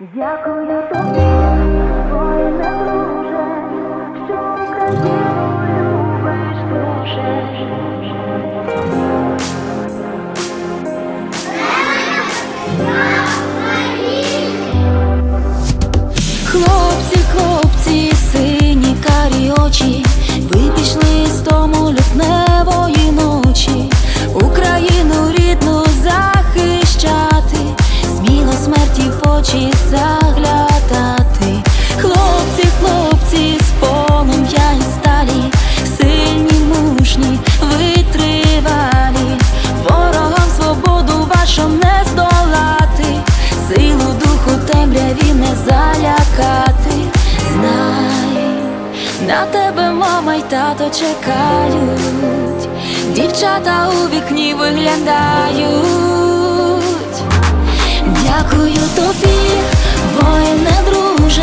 Дякую тобі, залякати. Знай, на тебе мама й тато чекають, дівчата у вікні виглядають. Дякую тобі, воїне друже,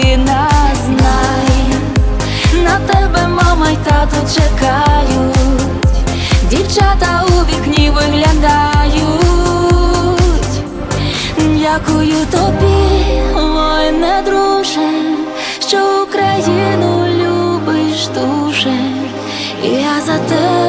Дякую тобі, воїне друже, що Україну любиш дуже. Я за тебе